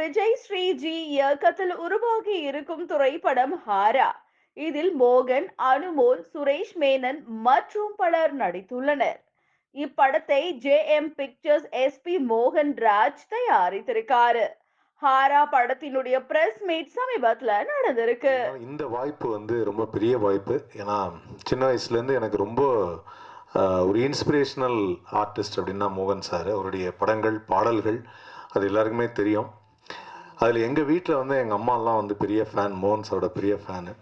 விஜய் ஸ்ரீஜி இயக்கத்தில் உருவாகி இருக்கும் திரைப்படம் ஹாரா. இதில் மோகன் அனுமோல் சுரேஷ் மேனன் மற்றும் பலர் நடித்துள்ளனர். இப்படத்தை ஜே எம் பிக்சர்ஸ் எஸ்பி மோகன் ராஜ் தயாரித்திருக்காரு. ஹாரா படத்தினுடைய பிரஸ் மீட் சமீபத்துல நடந்திருக்கு. இந்த வாய்ப்பு வந்து ரொம்ப பெரிய வாய்ப்பு. ஏன்னா சின்ன வயசுல இருந்து எனக்கு ரொம்ப ஒரு இன்ஸ்பிரேஷனல் ஆர்டிஸ்ட் அப்படின்னா மோகன் சார். அவருடைய படங்கள் பாடல்கள் அது எல்லாருக்குமே தெரியும். அதில் எங்கள் வீட்டில் வந்து எங்கள் அம்மாலாம் வந்து பெரிய ஃபேன் மோகன் சாரோட பெரிய ஃபேனு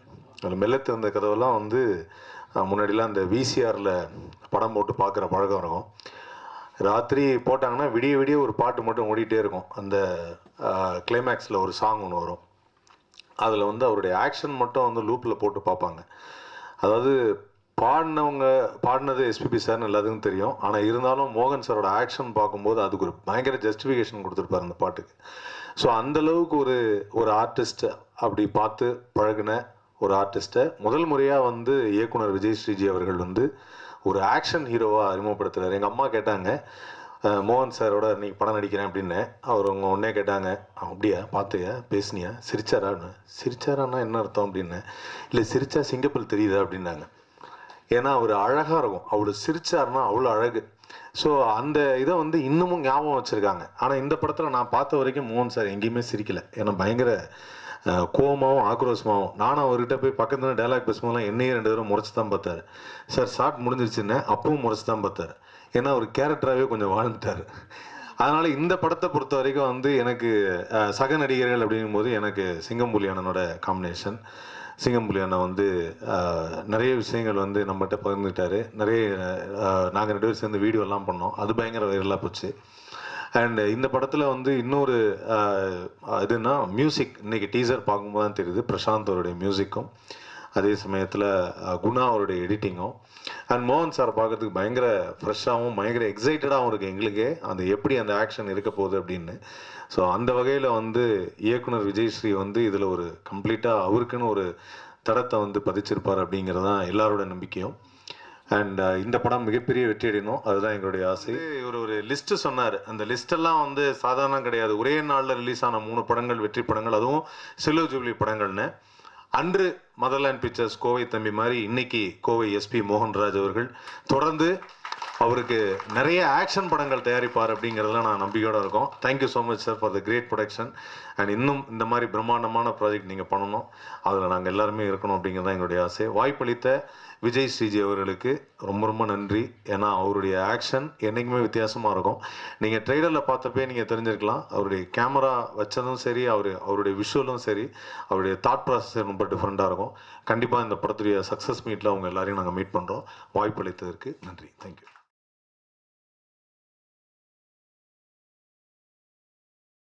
அதில் மெல்ல திறந்த கதவெல்லாம் வந்து முன்னாடிலாம் அந்த விசிஆரில் படம் போட்டு பார்க்குற பழக்கம் இருக்கும். ராத்திரி போட்டாங்கன்னா விடிய விடிய ஒரு பாட்டு மட்டும் ஓடிட்டே இருக்கும். அந்த கிளைமேக்ஸில் ஒரு சாங் ஒன்று வரும். அதில் வந்து அவருடைய ஆக்ஷன் மட்டும் வந்து லூப்பில் போட்டு பார்ப்பாங்க. அதாவது பாடினவங்க பாடினது எஸ்பிபி சார்னு எல்லாத்துக்கும் தெரியும். ஆனால் இருந்தாலும் மோகன் சாரோட ஆக்ஷன் பார்க்கும்போது அதுக்கு ஒரு பயங்கர ஜஸ்டிஃபிகேஷன் கொடுத்துருப்பாரு அந்த பாட்டுக்கு. ஸோ அந்தளவுக்கு ஒரு ஒரு ஆர்டிஸ்ட் அப்படி பார்த்து பழகின ஒரு ஆர்டிஸ்ட்டை முதல் முறையாக வந்து இயக்குனர் விஜய் ஸ்ரீஜி அவர்கள் வந்து ஒரு ஆக்ஷன் ஹீரோவாக அறிமுகப்படுத்துகிறார் எங்கள் அம்மா கேட்டாங்க மோகன் சாரோட இன்னைக்கு படம் நடிக்கிறேன் அப்படின்னு. அவர் அவங்க உடனே கேட்டாங்க அப்படியா பார்த்தியா பேசினியா? சிரிச்சாரான்னு சிரிச்சாரான்னா என்ன அர்த்தம் அப்படின்னு. இல்லை சிரிச்சா சிங்கப்பல் தெரியுதா? அப்படின்னாங்க. ஏன்னா அவர் அழகாக இருக்கும். அவர் சிரிச்சாருன்னா அவ்வளோ அழகு. ஸோ அந்த இதை வந்து இன்னமும் ஞாபகம் வச்சுருக்காங்க. ஆனால் இந்த படத்தில் நான் பார்த்த வரைக்கும் மோகன் சார் எங்கேயுமே சிரிக்கலை. ஏன்னா பயங்கர கோமாவும் ஆக்ரோஷமாகவும் நானும் அவர்கிட்ட போய் பக்கத்துல டைலாக் பேசும்போதெல்லாம் என்னையே ரெண்டு தடவை முறைச்சி தான் பார்த்தாரு. சார் ஷார்ட் முடிஞ்சிருச்சுன்னு அப்பவும் முறைச்சி தான் பார்த்தாரு. ஏன்னா அவர் கேரக்டராகவே கொஞ்சம் வாழ்ந்துட்டார். அதனால் இந்த படத்தை பொறுத்த வரைக்கும் வந்து எனக்கு சக நடிகர்கள் அப்படிங்கும்போது எனக்கு சிங்கம்புலி அண்ணனோட காம்பினேஷன் சிங்கம்புலி வந்து நிறைய விஷயங்கள் வந்து நம்மகிட்ட பகிர்ந்துட்டாரு நிறைய நாங்கள் ரெண்டு பேரும் சேர்ந்து வீடியோலாம் பண்ணோம். அது பயங்கர வைரலாக போச்சு. அண்ட் இந்த படத்தில் வந்து இன்னொரு இதுன்னா மியூசிக் இன்றைக்கி டீசர் பார்க்கும்போது தான் தெரியுது. பிரசாந்த் அவருடைய மியூசிக்கும் அதே சமயத்தில் குணா அவருடைய எடிட்டிங்கும் அண்ட் மோகன் சார் பார்க்கறதுக்கு பயங்கர ஃப்ரெஷ்ஷாகவும் பயங்கர எக்ஸைட்டடாகவும் இருக்குது எங்களுக்கே. அந்த எப்படி அந்த ஆக்ஷன் இருக்க போகுது அப்படின்னு. ஸோ அந்த வகையில் வந்து இயக்குனர் விஜய் ஸ்ரீ வந்து இதில் ஒரு கம்ப்ளீட்டாக அவருக்குன்னு ஒரு தடத்தை வந்து பதிச்சிருப்பார் அப்படிங்கிறது தான் எல்லாரோட நம்பிக்கையும். அண்ட் இந்த படம் மிகப்பெரிய வெற்றி அடையணும். அதுதான் எங்களுடைய ஆசை. இவர் ஒரு லிஸ்ட்டு சொன்னார். அந்த லிஸ்ட்டெல்லாம் வந்து சாதாரணம் கிடையாது. ஒரே நாளில் ரிலீஸ் ஆன மூணு படங்கள் வெற்றி படங்கள் அதுவும் செல்லோ ஜூப்ளி படங்கள்னு. அன்று மதர்லேண்ட் பிக்சர்ஸ் கோவை தம்பி மாதிரி இன்னைக்கு கோவை எஸ்பி மோகன்ராஜ் அவர்கள் தொடர்ந்து அவருக்கு நிறைய ஆக்ஷன் படங்கள் தயாரிப்பார் அப்படிங்கிறதுல நான் நம்பிக்கையோடு இருக்கோம். Thank you so much sir for the great production and இன்னும் இந்த மாதிரி பிரம்மாண்டமான ப்ராஜெக்ட் நீங்கள் பண்ணணும். அதில் நாங்கள் எல்லாருமே இருக்கணும் அப்படிங்கிறது தான் எங்களுடைய ஆசை. வாய்ப்பளித்த விஜய் ஸ்ரீஜி அவர்களுக்கு ரொம்ப ரொம்ப நன்றி. ஏன்னா அவருடைய ஆக்ஷன் என்றைக்குமே வித்தியாசமாக இருக்கும். நீங்கள் ட்ரெய்லரில் பார்த்தப்பே நீங்கள் தெரிஞ்சிருக்கலாம். அவருடைய கேமரா வச்சதும் சரி அவர் அவருடைய விஷுவலும் சரி அவருடைய தாட் ப்ராசஸ் ரொம்ப டிஃப்ரெண்ட்டாக இருக்கும். கண்டிப்பாக இந்த படத்துடைய சக்ஸஸ் மீட்டில் அவங்க எல்லாரையும் நாங்கள் மீட் பண்ணுறோம் வாய்ப்பளித்ததற்கு நன்றி. தேங்க்யூ